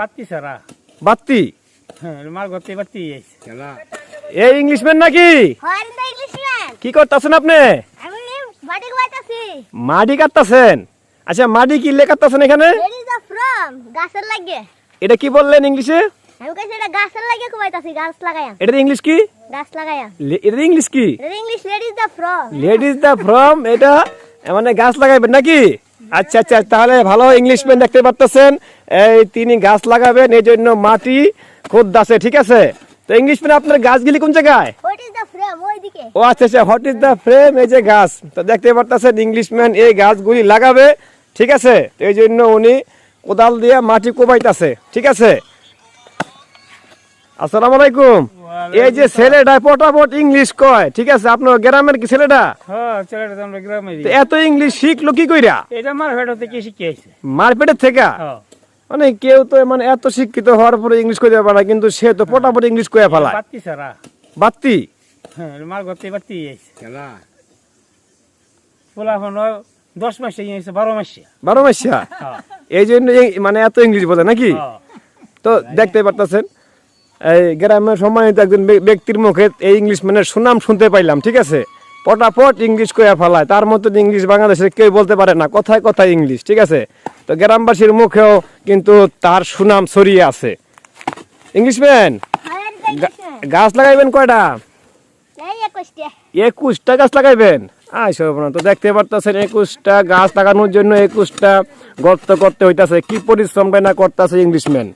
বাত্তি সারা। বাত্তি? হ্যাঁ এই ইংলিশম্যান নাকি? হয় না ইংলিশম্যান। কি করতেছেন আপনি? মাটি কাটতেছেন? আচ্ছা মাটি কি লে কাটতেছেন এখানে? রেডি দ্য ফ্রম গাছের লাগে। এটা কি বললেন ইংলিশে? আমি কইছি এটা গাছের লাগে কুবাইতাছি গাছ লাগায়া। এটা ইংলিশ কি? গাছ লাগায়া। এটা ইংলিশ কি? এটা English ready the from ladies the from এটা মানে গাছ লাগাইবেন নাকি? আচ্ছা আচ্ছা তাহলে ভালো ইংলিশম্যান দেখতে পারতেছেন। এই তিনি গাছ লাগাবেন এই জন্য মাটি খোদ আছে ঠিক আছে? তো ইংলিশম্যান আপনার গাছগুলি কোন জায়গায়? হোয়াট ইজ দ্য ফ্রম ওইদিকে। ও আচ্ছা আচ্ছা হোয়াট ইজ দ্য ফ্রেম এই যে গাছ। তো দেখতে পারতেছেন ইংলিশম্যান এই গাছগুলি লাগাবে ঠিক আছে? তো এই জন্য উনি কোদাল দিয়ে মাটি কোবাইতেছে ঠিক আছে? আসসালামু আলাইকুম। এই যে ছেলেটা পটাপট ইংলিশ কয় ঠিক আছে? আপনার গ্রামের কি ছেলেটা? হ্যাঁ ছেলেটা আমরা গ্রামে তো এত ইংলিশ শিখলো কি কইরা? এটা মার ভেড়া থেকে শিখে আইছে মারপেটের থেকে? হ্যাঁ। মানে কেউ তো মানে এত শিক্ষিত হওয়ার পরে ইংলিশ কইতে পারে না কিন্তু সে তো পটাপট ইংলিশ কইয়া ফেলায়। বাত্তি সারা বাত্তি হ্যাঁ মার ঘরতে বাত্তি আইছে পোলা হন দশ মাসে আইছে বারো মাসে। বারো মাসিয়া হ্যাঁ। এই জন্য মানে এত ইংলিশ বোঝে নাকি? হ্যাঁ। তো দেখতে পারতেছেন? এই গ্রামের সম্মানিত একজন ব্যক্তির মুখে এই ইংলিশ মানে সুনাম শুনতে পাইলাম ঠিক আছে? পটাপট ইংলিশ কইয়া ফেলায়। তার মতো ইংলিশ বাংলাদেশে কেউ বলতে পারে না কথায় কথায় ইংলিশ ঠিক আছে? তো গ্রামবাসীর মুখেও কিন্তু তার সুনাম ছড়িয়ে আছে। ইংলিশম্যান হয় না ইংলিশম্যান গাছ লাগাইবেন কয়টা? একুশটা। গাছ লাগাইবেন? আয় সর্বনা তো দেখতে পারতেছেন একুশটা গাছ লাগানোর জন্য একুশটা গর্ত করতে হইতাছে। কি পরিশ্রমটা না করতেছে ইংলিশম্যান